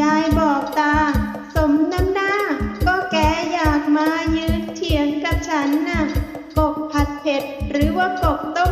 ยายบอกตา สมน้ำหน้า ก็แกอยากมายืนเถียงกับฉันนะ่ะ กบผัดเผ็ดหรือว่ากบต้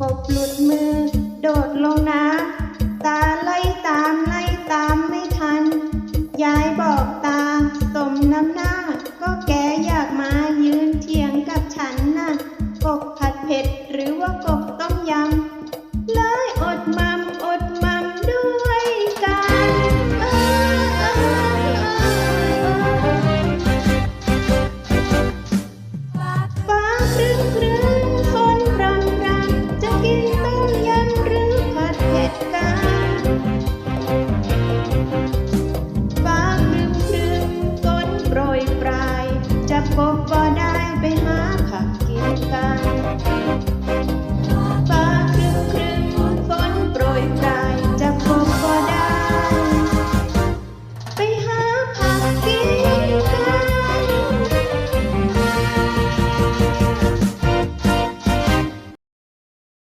กบหลุดมือ